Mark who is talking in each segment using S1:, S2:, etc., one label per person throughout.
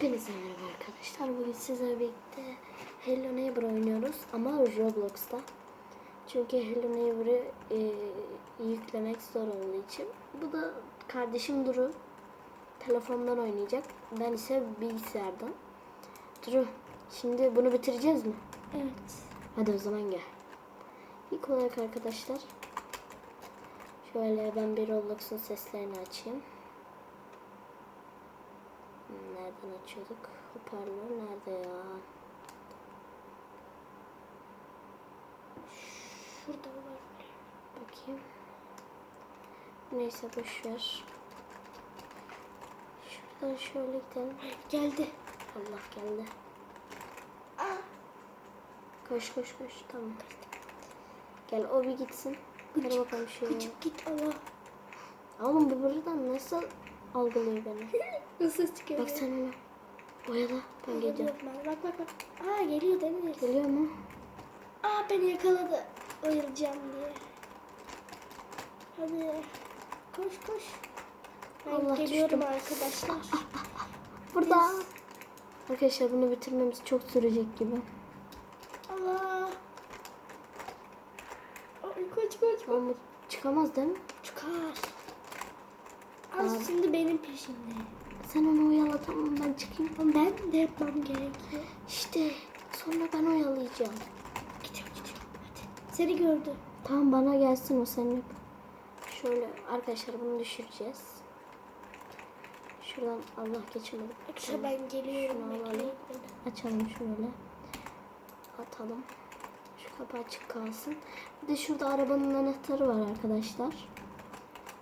S1: Hepinize merhaba arkadaşlar. Bugün sizlerle birlikte Hello Neighbor oynuyoruz ama Roblox'ta. Çünkü Hello Neighbor'ı e, yüklemek zor olduğu için. Bu da kardeşim Duru telefondan oynayacak. Ben ise bilgisayardan. Duru, şimdi bunu bitireceğiz mi?
S2: Evet.
S1: Hadi o zaman gel. İlk olarak arkadaşlar şöyle ben bir Roblox'un seslerini açayım. Nereden açıyorduk? Hoparlör nerede ya?
S2: Şurada var.
S1: Bakayım. Neyse boş ver. Şuradan şöyle gidelim.
S2: Geldi.
S1: Allah geldi. Koş koş koş tamam. Gel o bir gitsin. Hadi bakalım şuraya.
S2: Küçük git Allah.
S1: Oğlum bu buradan nasıl algılıyor beni?
S2: Nasıl çıkıyor?
S1: Bak sen ona. Oyala ben geleceğim.
S2: Bak bak bak. Aa geliyor Deniz.
S1: Geliyor mu?
S2: Aa beni yakaladı. Oyalacağım diye. Hadi. Koş koş. Ben
S1: Allah,
S2: geliyorum
S1: düştüm.
S2: arkadaşlar.
S1: Burada. Arkadaşlar bunu bitirmemiz çok sürecek gibi.
S2: Allah. Ay koş koş.
S1: Ama çıkamaz değil mi?
S2: Çıkar. Benim peşimde.
S1: Sen onu oyala tamam ben çıkayım.
S2: Ben de yapmam gerekiyor.
S1: İşte sonra ben oyalayacağım.
S2: Gidiyorum gidiyorum. Hadi. Seni gördü.
S1: Tamam bana gelsin o sen yap. Şöyle arkadaşlar bunu düşüreceğiz. Şuradan Allah geçemedim.
S2: Arkadaşlar ben geliyorum.
S1: Şunu alalım. Açalım şöyle. Atalım. Şu kapı açık kalsın. Bir de şurada arabanın anahtarı var arkadaşlar.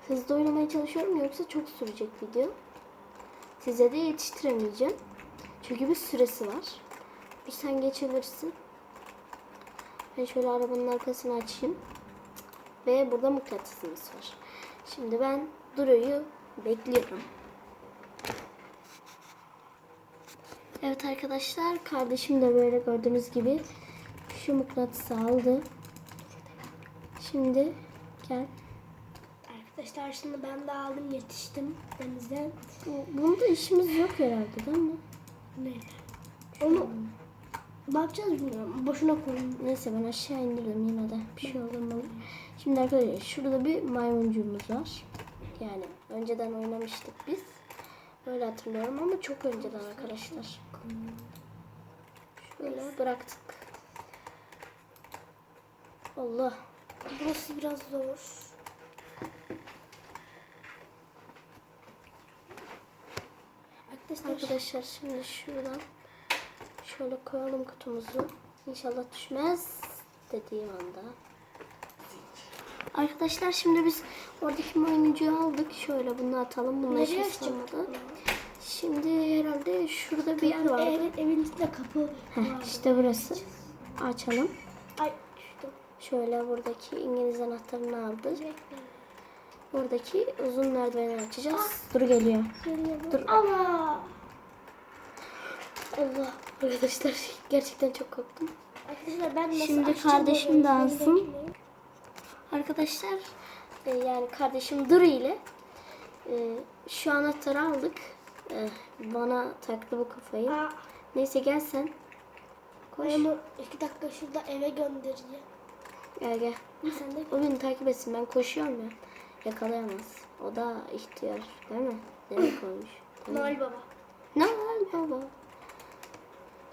S1: Hızlı oynamaya çalışıyorum yoksa çok sürecek video. Size de yetiştiremeyeceğim. Çünkü bir süresi var. Bir sen geçebilirsin. Ben şöyle arabanın arkasını açayım. Ve burada mıknatısımız var. Şimdi ben Duru'yu bekliyorum. Evet arkadaşlar kardeşim de böyle gördüğünüz gibi şu mıknatısı aldı. Şimdi gel.
S2: Arkadaşlar şimdi ben de aldım yetiştim denizden.
S1: Bu- Bunda işimiz yok herhalde değil mi?
S2: Ne? Onu ne yapacağız bilmiyorum. Boşuna koyun.
S1: Neyse ben aşağı indirdim yine de bir şey olmalı. Şimdi arkadaşlar şurada bir maymuncuğumuz var. Yani önceden oynamıştık biz. Öyle hatırlıyorum ama çok önceden arkadaşlar. Şöyle bıraktık. Allah.
S2: Burası biraz zor. Arkadaşlar
S1: Arkadaşlar şimdi şuradan şöyle koyalım kutumuzu. İnşallah düşmez dediğim anda. Arkadaşlar şimdi biz oradaki oyuncuyu aldık. Şöyle bunu atalım.
S2: Açacak?
S1: olmadı. Şimdi herhalde şurada bir yer var.
S2: Evet evin içinde kapı
S1: Heh, işte burası. Açalım.
S2: Ay düştüm.
S1: Şöyle buradaki İngiliz anahtarını aldık.
S2: Bekle.
S1: Buradaki uzun merdiveni açacağız. Dur geliyor.
S2: Geliyor.
S1: Dur.
S2: Allah.
S1: Allah. Arkadaşlar gerçekten çok korktum.
S2: Arkadaşlar ben nasıl
S1: Şimdi kardeşim
S2: bekleyin.
S1: Arkadaşlar e, yani kardeşim Duru ile e, şu anahtarı aldık. E, bana taktı bu kafayı.
S2: Aa,
S1: Neyse gel sen. Koş.
S2: onu iki dakika şurada eve göndereceğim.
S1: Gel gel.
S2: Sen de
S1: O beni takip etsin. Ben koşuyorum ya. Yakalayamaz. O da ihtiyar değil mi? Demek olmuş.
S2: Noel Baba.
S1: Var baba?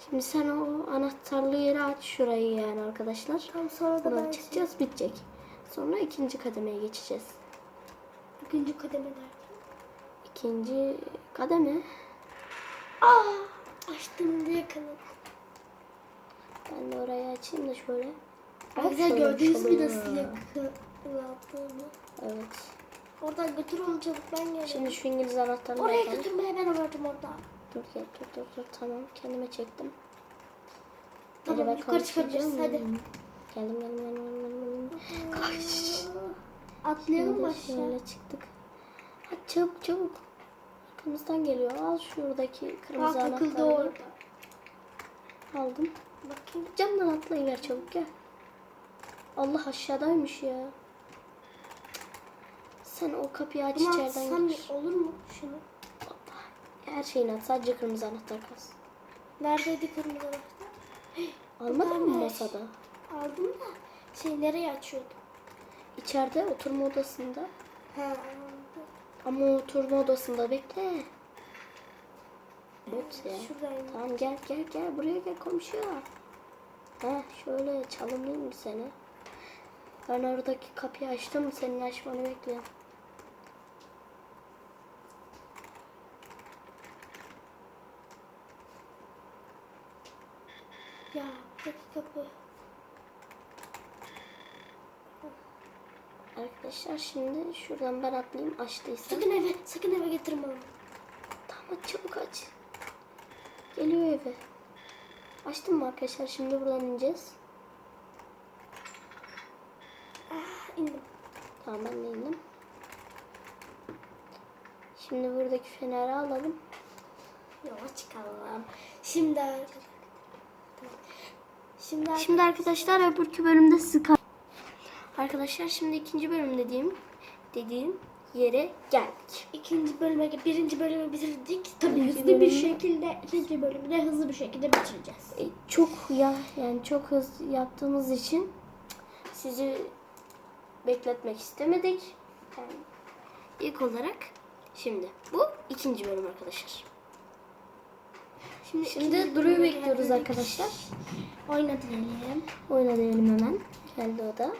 S1: Şimdi sen o anahtarlı yeri aç şurayı yani arkadaşlar.
S2: Tam sonra da ben
S1: çıkacağız bitecek. Sonra ikinci kademeye geçeceğiz.
S2: ikinci kademe derken.
S1: İkinci kademe.
S2: Aa, açtım diye yakaladım.
S1: Ben de orayı açayım da şöyle. Şöyle
S2: gördünüz mü nasıl yakalattığımı?
S1: Evet.
S2: Oradan götür onu çabuk ben geliyorum.
S1: Şimdi şu İngiliz anahtarını
S2: Oraya
S1: yapalım.
S2: götürmeye ben vardım orada.
S1: Dur gel dur dur dur tamam kendime çektim.
S2: Tamam,
S1: Acaba
S2: yukarı çıkabiliriz,
S1: mı?
S2: hadi.
S1: Geldim geldim geldim geldim. geldim. Koş.
S2: Atlayalım
S1: Şimdi
S2: aşağı?
S1: şöyle çıktık. Hadi çabuk çabuk. Arkamızdan geliyor. Al şuradaki kırmızı
S2: takıldı
S1: anahtarı.
S2: orada.
S1: Aldım.
S2: Bakayım.
S1: Camdan atlayıver çabuk gel. Allah aşağıdaymış ya. Sen o kapıyı aç
S2: Bunu
S1: içeriden gir.
S2: olur mu şunu?
S1: Her şeyini at. Sadece kırmızı anahtar kalsın.
S2: Neredeydi kırmızı anahtar?
S1: Almadın mı masada?
S2: Aldım da şey nereye açıyordum?
S1: İçeride oturma odasında.
S2: Ha aldım.
S1: Ama oturma odasında bekle. Bot ya.
S2: Şuradayım.
S1: Tamam gel gel gel buraya gel komşu. Ha şöyle çalımlayayım mı seni? Ben oradaki kapıyı açtım senin açmanı bekliyorum.
S2: Ya buradaki kapı.
S1: Arkadaşlar şimdi şuradan ben atlayayım açtıysam.
S2: Sakın eve, sakın eve getirme onu.
S1: Tamam hadi çabuk aç. Geliyor eve. Açtım mı arkadaşlar? Şimdi buradan ineceğiz.
S2: Ah indim.
S1: Tamam ben de indim. Şimdi buradaki feneri alalım.
S2: Yola çıkalım. Şimdi arkadaşlar. Şimdi, ar-
S1: Şimdi arkadaşlar öbürkü bölümde sıkar. Arkadaşlar şimdi ikinci bölüm dediğim dediğim yere geldik.
S2: ikinci bölüme, birinci bölümü bitirdik. Tabii
S1: İkinci
S2: hızlı bir
S1: bölümü-
S2: şekilde, ikinci bölümü de hızlı bir şekilde bitireceğiz.
S1: E, çok ya yani çok hızlı yaptığımız için sizi bekletmek istemedik. Yani ilk olarak şimdi bu ikinci bölüm arkadaşlar.
S2: Şimdi,
S1: Şimdi Duru'yu bekliyoruz arkadaşlar.
S2: Oyna diyelim.
S1: Oyna diyelim hemen. Geldi o da.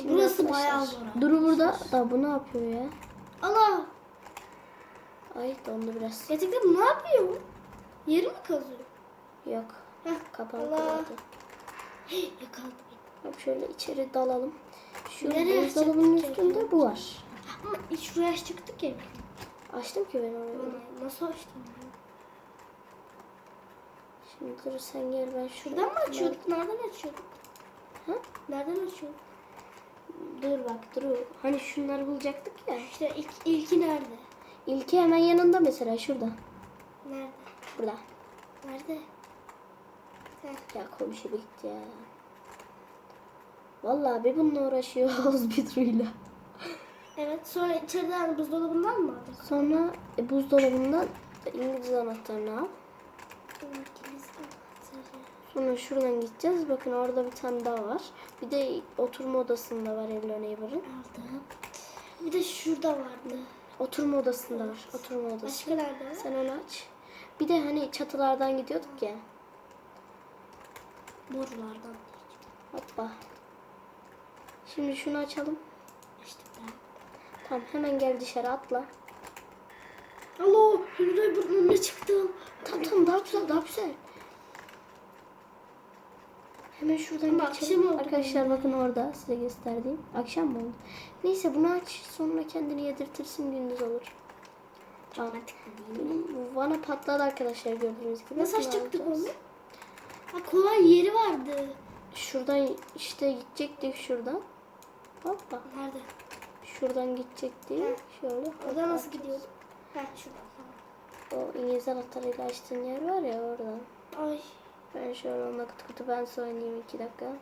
S1: Şimdi
S2: Burası bayağı zor.
S1: Duru burada. Da bu ne yapıyor ya?
S2: Allah!
S1: Ay dondu biraz.
S2: Gerçekten bu ne yapıyor? Yeri mi kazıyor?
S1: Yok.
S2: Heh,
S1: Kapandı.
S2: Allah.
S1: vardı.
S2: yakaladı beni.
S1: Bak şöyle içeri dalalım. Şu
S2: Nereye
S1: buzdolabının üstünde bu var.
S2: Ama şuraya çıktık ya.
S1: Açtım ki ben orayı.
S2: Nasıl açtın?
S1: Şimdi dur sen gel ben şurada.
S2: Şuradan mı açıyorduk? Nereden açıyorduk?
S1: Ha?
S2: Nereden açıyorduk?
S1: Dur bak dur. Hani şunları bulacaktık ya.
S2: İşte ilk, ilki nerede?
S1: İlki hemen yanında mesela şurada.
S2: Nerede?
S1: Burada.
S2: Nerede? Heh.
S1: Ya komşu bitti ya. Vallahi bir bununla uğraşıyoruz bir turuyla.
S2: Evet sonra içeriden buzdolabından mı aldık?
S1: Sonra e, buzdolabından İngiliz anahtarını al.
S2: Anahtarı.
S1: Sonra şuradan gideceğiz. Bakın orada bir tane daha var. Bir de oturma odasında var Hello Neighbor'ın.
S2: Aldım. Bir de şurada vardı.
S1: Oturma odasında var. Oturma odası.
S2: Başka nerede var?
S1: Sen onu aç. Bir de hani çatılardan gidiyorduk ya.
S2: Borulardan.
S1: Hoppa. Şimdi şunu açalım.
S2: Açtık ben.
S1: Tamam hemen gel dışarı atla.
S2: Alo, Hülya bunun önüne çıktım.
S1: Tamam tamam daha güzel daha güzel. Hemen şuradan
S2: Ama
S1: geçelim.
S2: akşam oldu
S1: Arkadaşlar bakın orada size gösterdiğim. Akşam mı oldu? Neyse bunu aç sonra kendini yedirtirsin gündüz olur. Tamam. Benim vana patladı arkadaşlar gördüğünüz gibi.
S2: Nasıl açacaktık onu? Ha kolay yeri vardı.
S1: Şuradan işte gidecektik şuradan. Hoppa.
S2: Nerede?
S1: Şuradan gidecektik. Şöyle.
S2: Orada
S1: hoppa.
S2: nasıl gidiyorduk? Ha şurada.
S1: O İngiliz anahtarıyla açtığın yer var ya oradan.
S2: Ay.
S1: Ben şöyle onunla kutu kutu ben oynayayım iki dakika.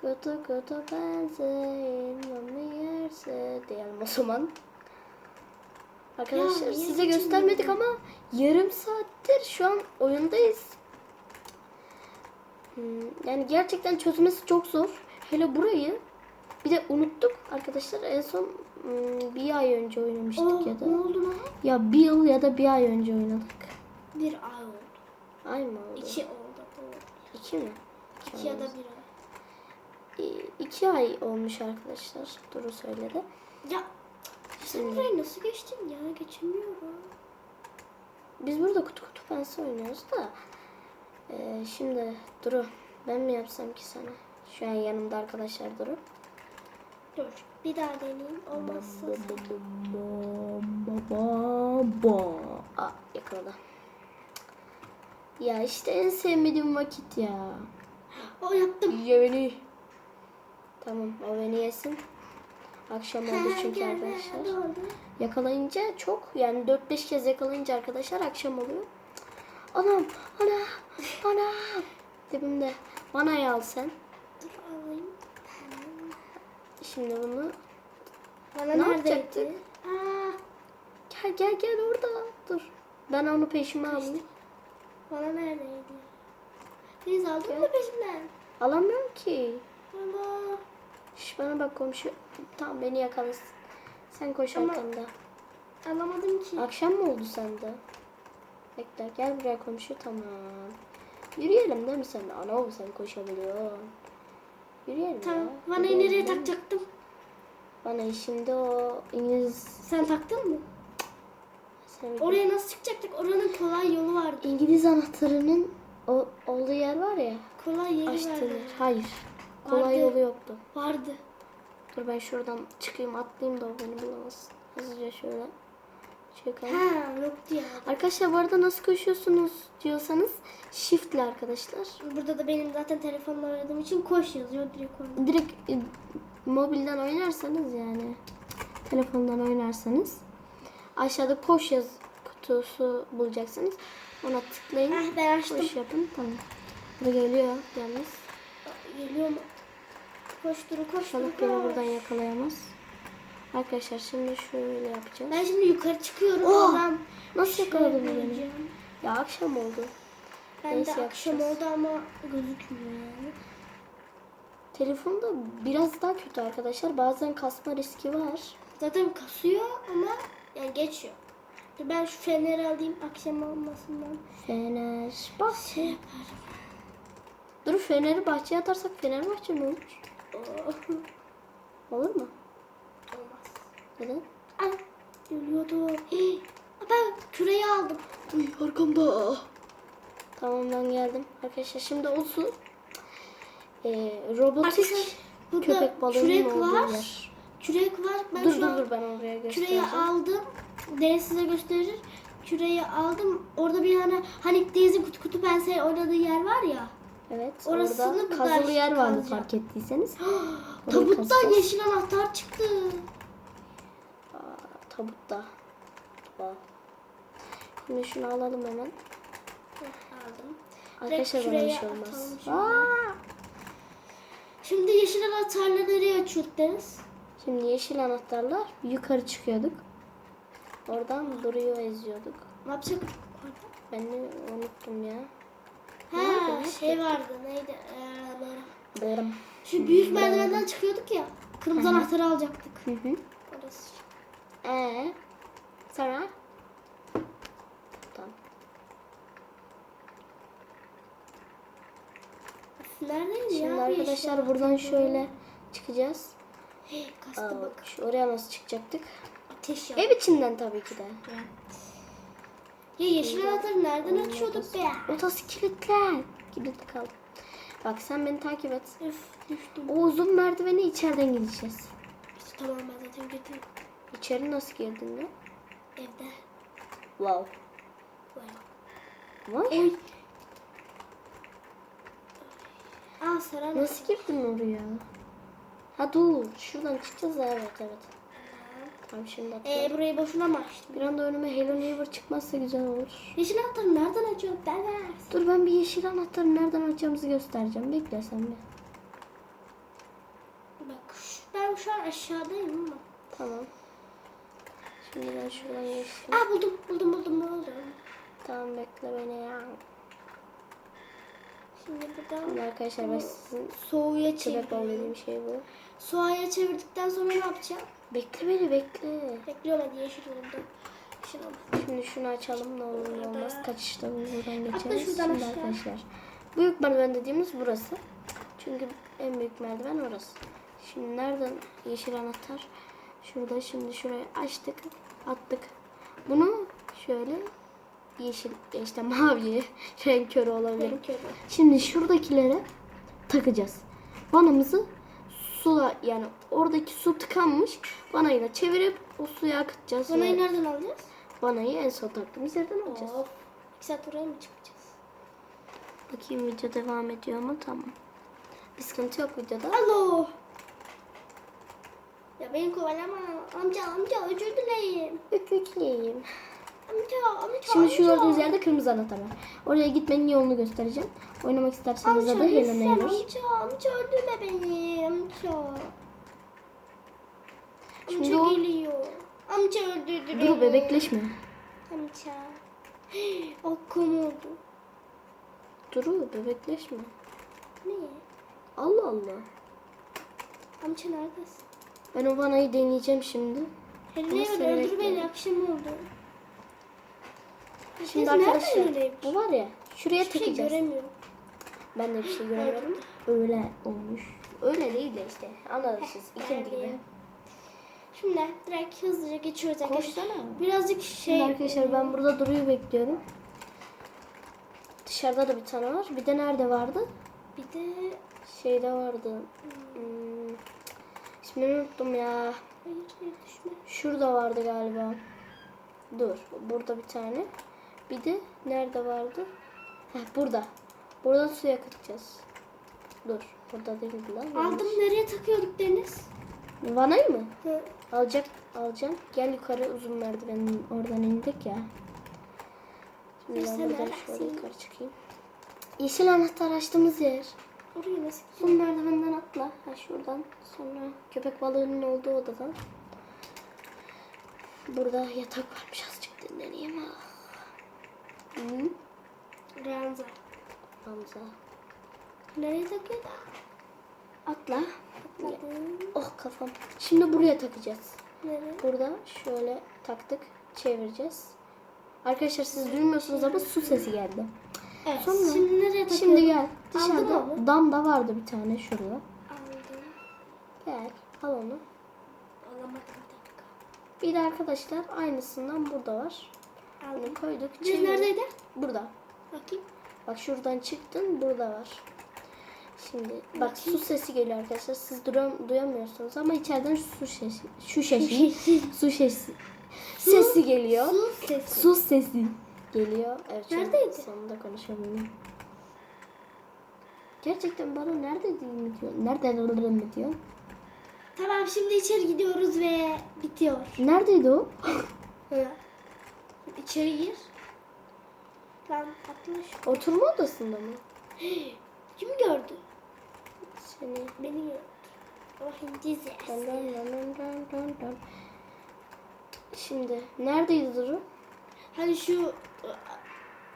S1: Kutu kutu benzeyin onu yerse diyelim o zaman. Arkadaşlar
S2: Ya,
S1: size göstermedik ama yarım saattir şu an oyundayız. Hmm, yani gerçekten çözmesi çok zor. Hele burayı bir de unuttuk arkadaşlar en son hmm, bir ay önce oynamıştık
S2: Oh,
S1: ya da.
S2: ne oldu lan?
S1: Ya bir yıl ya da bir ay önce oynadık.
S2: Bir ay.
S1: Ay mı oldu?
S2: İki oldu. Doğru.
S1: İki mi?
S2: İki ya da bir ay.
S1: İki ay olmuş arkadaşlar. Duru söyledi.
S2: Ya sen burayı nasıl geçtin ya? Geçemiyorum.
S1: Biz burada kutu kutu pense oynuyoruz da. Ee, şimdi Duru ben mi yapsam ki sana? Şu an yanımda arkadaşlar Duru.
S2: Dur. Bir daha deneyeyim. Olmazsa.
S1: Aa yakaladı. Ya işte en sevmediğim vakit ya.
S2: O yaptım.
S1: Ye beni. Tamam o beni yesin. Akşam oldu çünkü arkadaşlar. Yakalayınca çok yani 4-5 kez yakalayınca arkadaşlar akşam oluyor. Anam, ana, ana. Dibimde. Bana al sen.
S2: Dur alayım.
S1: Şimdi bunu
S2: Bana
S1: Ne yapacaktık?
S2: Aa,
S1: Gel gel gel orada. Dur. Ben onu peşime alayım.
S2: Bana neredeydi? Deniz aldın mı peşimden?
S1: Alamıyorum ki.
S2: Ama
S1: Şş, bana bak komşu. Tamam beni yakalasın. Sen koş
S2: Ama-
S1: arkamda.
S2: alamadım ki.
S1: Akşam mı oldu sende? Bekle gel buraya komşu tamam. Yürüyelim değil mi sen? Ana sen koşabiliyorsun. Yürüyelim
S2: Tamam.
S1: ya. Yürüyelim,
S2: nereye takacaktım?
S1: Vanayı şimdi o İngiliz...
S2: Sen taktın mı?
S1: Sen-
S2: Oraya nasıl çıkacaktık? Oranın kolay yolu vardı.
S1: İngiliz anahtarının o, olduğu yer var ya.
S2: Kolay yeri
S1: Açtığı
S2: vardı.
S1: yer. Hayır. Kolay
S2: Vardı.
S1: yolu yoktu.
S2: Vardı.
S1: Dur ben şuradan çıkayım atlayayım da o beni bulamasın. Hızlıca şöyle çıkalım.
S2: Ha yoktu ya.
S1: Arkadaşlar bu arada nasıl koşuyorsunuz diyorsanız shift'le arkadaşlar.
S2: Burada da benim zaten telefonla aradığım için koş yazıyor direkt orada.
S1: Direkt e, mobilden oynarsanız yani telefondan oynarsanız aşağıda koş yaz kutusu bulacaksınız. Ona tıklayın.
S2: Ah ben açtım.
S1: Koş yapın. Tamam. Bu geliyor yalnız.
S2: Geliyor mu? Koşturun koşturun
S1: İnşallah beni buradan yakalayamaz. Arkadaşlar şimdi şöyle yapacağız.
S2: Ben şimdi yukarı çıkıyorum.
S1: Oh!
S2: oradan
S1: Nasıl yakaladın beni? Ya akşam oldu.
S2: Ben
S1: Neyse,
S2: de akşam
S1: yapacağız.
S2: oldu ama gözükmüyor yani.
S1: Telefonda biraz daha kötü arkadaşlar. Bazen kasma riski var.
S2: Zaten kasıyor ama yani geçiyor. Dur ben şu feneri alayım akşam olmasından.
S1: Fener. Bak.
S2: Şey yaparım.
S1: Dur feneri bahçeye atarsak Fenerbahçe mi olur?
S2: Oh,
S1: Olur mu?
S2: Olmaz.
S1: Neden?
S2: Ölüyordum. Hii, Ben küreyi aldım.
S1: Uy arkamda. Tamam ben geldim. Arkadaşlar şimdi o su e, robotik
S2: Arkadaşlar
S1: köpek balığının olduğu
S2: var.
S1: yer.
S2: Kürek var. Ben
S1: Dur
S2: şu
S1: dur dur ben oraya
S2: küreyi
S1: göstereceğim.
S2: aldım. Deniz size gösterir. Küreyi aldım. Orada bir tane hani Deniz'in kutu kutu pensel oynadığı yer var ya.
S1: Evet
S2: Orasını
S1: orada kazılı yer vardı
S2: kazacağım.
S1: fark ettiyseniz.
S2: Tabuttan
S1: kazacağız.
S2: yeşil anahtar çıktı.
S1: Aa, tabutta. Aa. Şimdi şunu alalım hemen.
S2: Aldım.
S1: Arkadaşlar bana bir şey olmaz.
S2: Şimdi yeşil anahtarla nereye açıyorduk Deniz?
S1: Şimdi yeşil anahtarla yukarı çıkıyorduk. Oradan duruyor eziyorduk.
S2: Ne yapacaktık?
S1: Ben de unuttum ya.
S2: Ha şey vardı neydi? Ee.
S1: Bırım.
S2: Şu büyük merdivenden çıkıyorduk ya. Kırmızı anahtarı alacaktık.
S1: Hı hı.
S2: Orası.
S1: Ee, sonra? Tamam.
S2: Neredeydi
S1: Şimdi
S2: ya?
S1: arkadaşlar buradan şöyle çıkacağız.
S2: Hey, kastı
S1: Aa,
S2: bak.
S1: şu oraya nasıl çıkacaktık?
S2: Ateş ya.
S1: Ev içinden tabii ki de.
S2: Ya yeşil anahtarı nereden açıyorduk be?
S1: Odası kilitler. Kilitli kaldı. Bak sen beni takip et.
S2: Üf düştüm.
S1: O uzun merdiveni içeriden gideceğiz.
S2: İşte tamam ben zaten girdim.
S1: İçeri nasıl girdin de?
S2: Evde.
S1: Wow.
S2: Vay.
S1: Vay.
S2: Oy. Aa sarı
S1: Nasıl girdin oraya? Ha dur. Şuradan çıkacağız da evet evet. Tamam şimdi atlayalım.
S2: Ee, burayı boşuna mı açtın?
S1: Bir anda önüme Hello Neighbor çıkmazsa güzel olur.
S2: Yeşil anahtarı nereden açıyorduk? Ders.
S1: Dur ben bir yeşil anahtarı nereden açacağımızı göstereceğim. Bekle sen bir.
S2: Bak ben şu an aşağıdayım ama.
S1: Tamam. Şimdi ben şuradan geçtim.
S2: Aa buldum buldum buldum buldum.
S1: Tamam bekle beni ya.
S2: Şimdi buradan
S1: Şimdi arkadaşlar ben sizin
S2: soğuya
S1: köpek
S2: çevir.
S1: dediğim şey bu.
S2: Soğuya çevirdikten sonra ne yapacağım?
S1: Bekle beni bekle.
S2: Bekliyorum hadi yeşil oldu. Oldu.
S1: Şimdi şunu açalım ne olur ne olmaz. Kaçışta buradan geçeriz.
S2: şuradan
S1: Şimdi
S2: aşağı.
S1: arkadaşlar. Büyük merdiven dediğimiz burası. Çünkü en büyük merdiven orası. Şimdi nereden yeşil anahtar? Şurada şimdi şurayı açtık. Attık. Bunu şöyle yeşil işte mavi renk körü olabilirim.
S2: Renk körü.
S1: Şimdi şuradakilere takacağız. Vanamızı suya yani oradaki su tıkanmış. Vanayla çevirip o suya akıtacağız.
S2: Vanayı
S1: ve
S2: nereden alacağız?
S1: Vanayı en son taktığımız yerden alacağız.
S2: Of. İki saat buraya mı çıkacağız?
S1: Bakayım video devam ediyor mu? Tamam. Bir sıkıntı yok videoda.
S2: Alo. Ya beni kovalama. Amca amca özür dileyim. Amca amca
S1: Şimdi şu gördüğünüz yerde kırmızı anahtar var. Oraya gitmenin yolunu göstereceğim. Oynamak isterseniz
S2: Amca lütfen
S1: Neighbor.
S2: amca amca öldürme beni amca.
S1: Şimdi
S2: Amca
S1: o-
S2: geliyor. Amca öldürdü
S1: Dur bebekleşme.
S2: Amca. Okum oldu.
S1: Duru bebekleşme.
S2: Niye?
S1: Allah Allah.
S2: Amca neredesin?
S1: Ben o vanayı deneyeceğim şimdi. Nasıl
S2: öldür beni akşam oldu.
S1: Şimdi arkadaşlar bu var ya şuraya
S2: Hiçbir şey
S1: takacağız.
S2: göremiyorum.
S1: ben de bir şey göremiyorum. Öyle olmuş. Öyle değil de işte. Anladınız siz. İkinci gibi.
S2: Şimdi direkt hızlıca geçiyoruz arkadaşlar.
S1: Koşsana.
S2: Birazcık
S1: Şimdi
S2: şey...
S1: arkadaşlar ben burada Duru'yu bekliyorum. Dışarıda da bir tane var. Bir de nerede vardı?
S2: Bir de...
S1: Şeyde vardı. Hmm. İsmini unuttum ya.
S2: Hayır hayır düşme.
S1: Şurada vardı galiba. Dur. Burada bir tane. Bir de nerede vardı? Heh, burada. Buradan suya kıracağız. Dur. Burada değildi lan.
S2: Aldım nereye takıyorduk Deniz?
S1: Vanayı mı?
S2: Hı.
S1: Alacak, alacağım. Gel yukarı uzun merdivenin oradan indik ya. Şimdi ben buradan şöyle yukarı çıkayım. Yeşil anahtar açtığımız yer.
S2: Oraya nasıl
S1: Uzun merdivenden atla. Ha şuradan. Sonra köpek balığının olduğu odadan. Burada yatak varmış azıcık dinleneyim. Ah. Hı?
S2: Ranza.
S1: Hamza.
S2: Nereye takıyorduk?
S1: Atla.
S2: Atladım.
S1: Oh kafam. Şimdi buraya takacağız.
S2: Nereye?
S1: Burada şöyle taktık. Çevireceğiz. Arkadaşlar siz duymuyorsunuz ama su sesi geldi.
S2: Evet.
S1: Sonra-
S2: Şimdi nereye takıyorduk?
S1: Şimdi gel. Dışarıda
S2: mı?
S1: damda vardı bir tane şurada.
S2: Aldım.
S1: Gel. Al onu.
S2: Alamadım. Bir
S1: de arkadaşlar aynısından burada var.
S2: Aldım.
S1: koyduk.
S2: Biz neredeydi?
S1: Burada.
S2: Bakayım.
S1: Bak şuradan çıktın burada var. Şimdi bak su sesi geliyor arkadaşlar. Siz duram- duyamıyorsunuz ama içeriden su sesi, şu sesi, su sesi, sesi geliyor.
S2: Su sesi.
S1: Su sesi geliyor. Evet,
S2: Neredeydi?
S1: Sonunda konuşabildim. Gerçekten bana nerede mi diyor? Nerede mi diyor?
S2: Tamam şimdi içeri gidiyoruz ve bitiyor.
S1: Neredeydi o?
S2: İçeri gir. Lan atla şu.
S1: Oturma odasında mı?
S2: Kim gördü?
S1: Seni.
S2: Beni gördü. Oh dizi.
S1: Şimdi neredeydi Duru?
S2: Hani şu...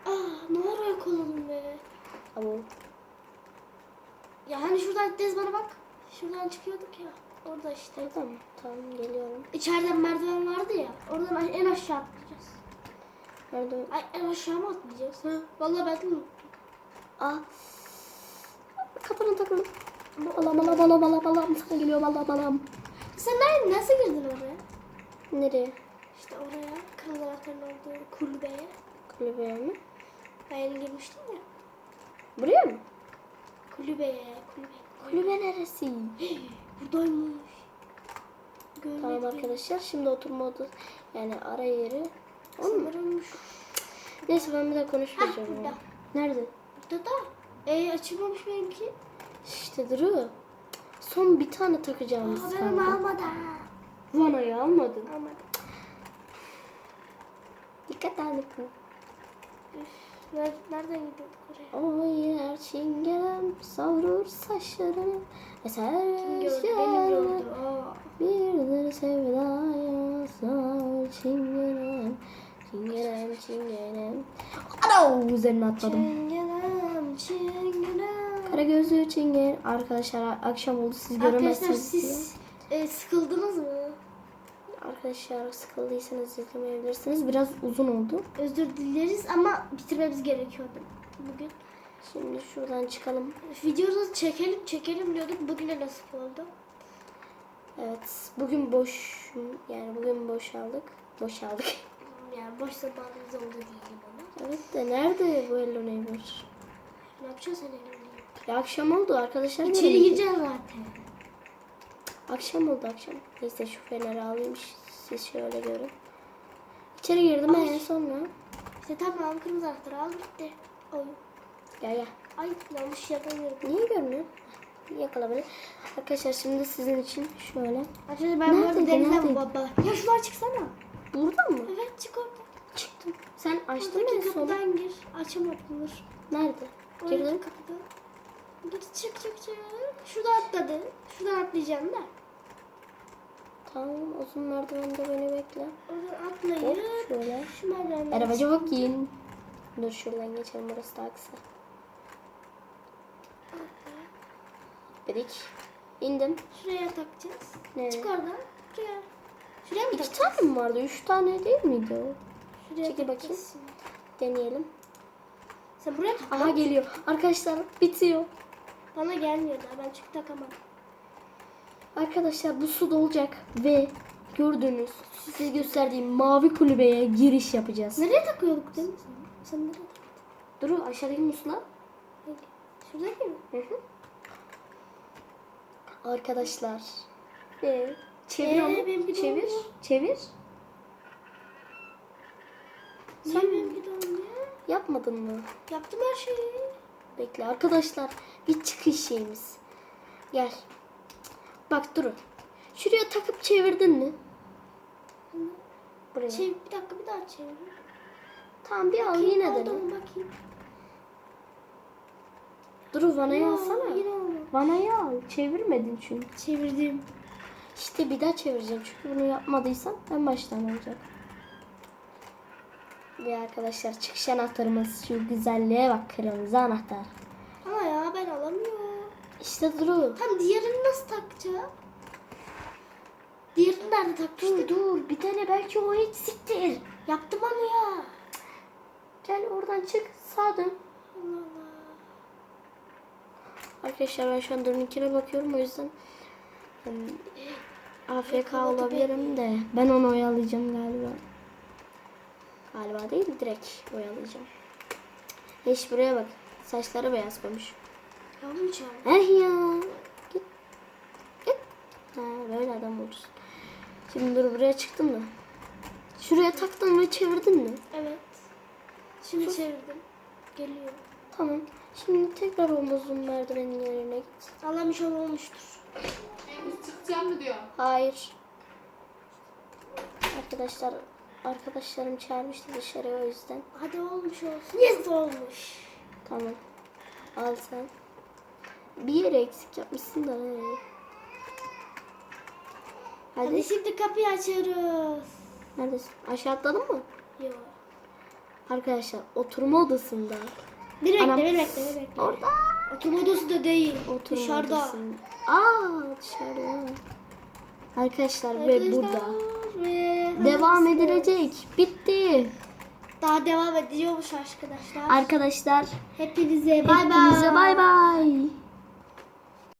S2: Ah ne ara yakaladım be.
S1: Ama
S2: Ya hani şuradan Deniz bana bak. Şuradan çıkıyorduk ya. Orada işte.
S1: orada mı? Tamam geliyorum.
S2: İçeriden merdiven vardı ya. Oradan en aşağı atlayacağız.
S1: Nerede?
S2: Ay en aşağı mı atlayacağız? Ha? Vallahi ben de.
S1: Aa. Kapına takıldım. Balam balam balam balam balam sana geliyor balam balam.
S2: Sen nerede, nasıl girdin oraya?
S1: Nereye?
S2: İşte oraya. Kırmızı anahtarın olduğu kulübeye.
S1: Kulübeye mi?
S2: Ben yeni girmiştim ya.
S1: Buraya mı?
S2: Kulübeye, kulübe.
S1: Kulübe neresi?
S2: Buradaymış. Görmedim.
S1: Tamam arkadaşlar şimdi oturma odası yani ara yeri.
S2: Sanırım
S1: neyse ben bir daha konuşmayacağım. Ya.
S2: burada.
S1: Nerede?
S2: burada da. E açılmamış benimki.
S1: İşte Duru. Son bir tane takacağımız
S2: Aa, ben onu almadım.
S1: Vanayı almadın.
S2: Almadım.
S1: Dikkat.
S2: Üf, ner- nereden gidiyorduk oraya?
S1: O yer çingenem savrur saçlarını Eser.
S2: Aa.
S1: Birdir sevdaya sar çingenem Çingenem çingenem Ana üzerine atladım.
S2: Çingenem, çingenem.
S1: Kara gözlü çingen Arkadaşlar akşam oldu siz
S2: Arkadaşlar
S1: göremezsiniz diye.
S2: siz e, sıkıldınız mı?
S1: Arkadaşlar sıkıldıysanız izlemeyebilirsiniz. Biraz uzun oldu.
S2: Özür dileriz ama bitirmemiz gerekiyordu bugün.
S1: Şimdi şuradan çıkalım.
S2: Videoyu çekelim çekelim diyorduk. Bugüne nasip oldu.
S1: Evet. Bugün boş yani bugün boşaldık. Boşaldık.
S2: Yani boş zamanımız oldu diyelim ona.
S1: Evet de nerede bu Hello Neighbor?
S2: Ne yapacağız hani?
S1: Ya akşam oldu arkadaşlar.
S2: İçeri gireceğiz zaten.
S1: Akşam oldu akşam. Neyse şu feneri alayım siz şöyle görün. İçeri girdim
S2: Ay.
S1: en sonra.
S2: İşte tamam kırmızı anahtarı al gitti. Oy.
S1: Gel gel.
S2: Ay yanlış yapamıyorum.
S1: Niye görünüyor? Yakala beni. Arkadaşlar şimdi sizin için şöyle.
S2: Arkadaşlar ben bu arada baba. Ya şuradan çıksana.
S1: Burada mı?
S2: Evet çık oradan.
S1: Çıktım. Sen açtın mı en son?
S2: kapıdan gir. Açamadım dur.
S1: Nerede? Girdim.
S2: kapıdan. Git çık çık çık. Şuradan atladı. Şuradan atlayacağım da.
S1: Tamam uzun merdivende beni bekle.
S2: Oradan
S1: Hop
S2: atlayıp
S1: şöyle.
S2: şu merdivenden
S1: Arabacı bakayım. Dur şuradan geçelim burası daha kısa. Dedik. İndim.
S2: Şuraya takacağız.
S1: Nereye?
S2: Çık oradan. Şuraya. Şuraya mı
S1: İki tane mi vardı? Üç tane değil miydi o?
S2: Şuraya
S1: Çekil bakayım.
S2: şimdi.
S1: Deneyelim.
S2: Sen buraya tak.
S1: Aha geliyor. Arkadaşlar bitiyor.
S2: Bana gelmiyor daha. Ben çünkü takamam.
S1: Arkadaşlar bu su dolacak ve gördüğünüz size gösterdiğim mavi kulübeye giriş yapacağız.
S2: Nereye takıyorduk değil mi sen? Nereye?
S1: Duru aşağıdaki musla.
S2: Şuradaki mi?
S1: Hı hı. Arkadaşlar. Ve çevir
S2: Ee,
S1: onu.
S2: de
S1: Çevir.
S2: olmuyor.
S1: Çevir. Sen-
S2: benimki de olmuyor?
S1: Yapmadın mı?
S2: Yaptım her şeyi.
S1: Bekle arkadaşlar. Bir çıkış şeyimiz. Gel. Bak Duru. Şuraya takıp çevirdin mi? Buraya.
S2: Çevir, bir dakika bir daha çevir.
S1: Tamam bir al
S2: Bakayım,
S1: yine
S2: oldu
S1: dene.
S2: mu bakayım.
S1: Duru vanayı alsana.
S2: Yine.
S1: Vanayı al. Çevirmedin çünkü.
S2: Çevirdim.
S1: İşte bir daha çevireceğim çünkü bunu yapmadıysan en baştan olacak. Ve arkadaşlar çıkış anahtarımız şu güzelliğe bak kırmızı anahtar.
S2: Ama ya ben alamıyorum.
S1: İşte Duru.
S2: Tam diğerini nasıl takacağım? Diğerini nerede takmıştık?
S1: Dur dur bir tane belki o eksiktir.
S2: Yaptım onu ya.
S1: Gel oradan çık sağa dön.
S2: Allah Allah.
S1: Arkadaşlar ben şu an Duru'nunkine bakıyorum o yüzden hmm, AFK olabilirim de ben onu oyalayacağım galiba. Galiba değil direkt oyalayacağım. Hiç buraya bak. Saçları beyaz koymuş.
S2: Yapmayacağım.
S1: Eh ya. Git. Git. Ha, böyle adam olursun. Şimdi dur buraya çıktın mı? Şuraya taktın ve çevirdin mi?
S2: Evet. Şimdi çevirdim. Geliyor.
S1: Tamam. Şimdi tekrar omuzun merdivenin yerine git.
S2: Allah bir şey olmuştur.
S3: Henüz çıkacağım mı diyor.
S1: Hayır. Arkadaşlar arkadaşlarım çağırmıştı dışarıya o yüzden.
S2: Hadi olmuş olsun. Yes olmuş.
S1: Tamam. Al sen. Bir yere eksik yapmışsın da.
S2: Hadi,
S1: Hadi.
S2: şimdi kapıyı açıyoruz.
S1: Neredesin? Aşağı atladın mı?
S2: Yok.
S1: Arkadaşlar oturma odasında.
S2: Bir bekle,
S1: Anam.
S2: bir bekle, bir bekle.
S1: Orada.
S2: Oturma odası da değil.
S1: Oturma
S2: Dışarıda.
S1: odasında. Aa dışarıda. Arkadaşlar ve burada.
S2: Ve
S1: Devam edilecek. Bitti.
S2: Daha devam ediyormuş arkadaşlar.
S1: Arkadaşlar
S2: Hepinize bay bay.
S1: hepinize bay bay.